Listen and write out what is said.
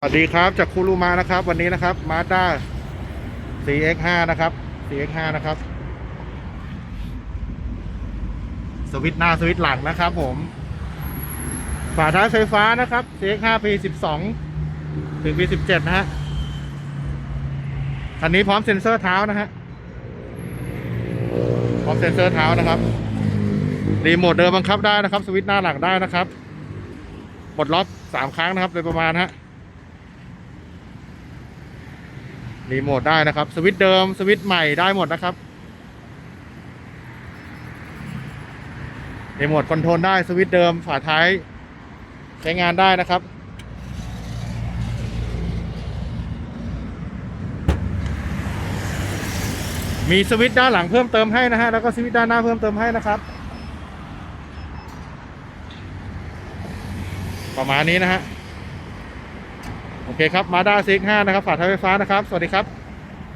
สวัสดีครับจากคูรูมานะครับ วันนี้นะครับมาด้า CX5 นะครับ CX5 นะครับ สวิตหน้าสวิตหลังนะครับ ผม ฝาท้ายไฟฟ้านะครับ CX5 P12 ถึง P17 นะฮะคันนี้พร้อมเซ็นเซอร์เท้านะฮะพร้อมเซ็นเซอร์เท้านะครับรีโมทเดิมบังคับได้นะครับ สวิตหน้าหลังได้นะครับปลดล็อกสามครั้งนะครับ โดยประมาณฮะ รีโมทได้นะครับ สวิตช์เดิม สวิตช์ใหม่ได้หมดนะครับรีโมทคอนโทรลได้สวิตช์เดิมฝาท้าย ใช้งานได้นะครับ มีสวิตช์ด้านหลังเพิ่มเติมให้นะฮะแล้วก็สวิตช์ด้านหน้าเพิ่มเติมให้นะครับ ประมาณนี้นะฮะ โอเคครับมาด้าซิกห้านะครับฝาท้ายไฟฟ้านะครับ สวัสดีครับ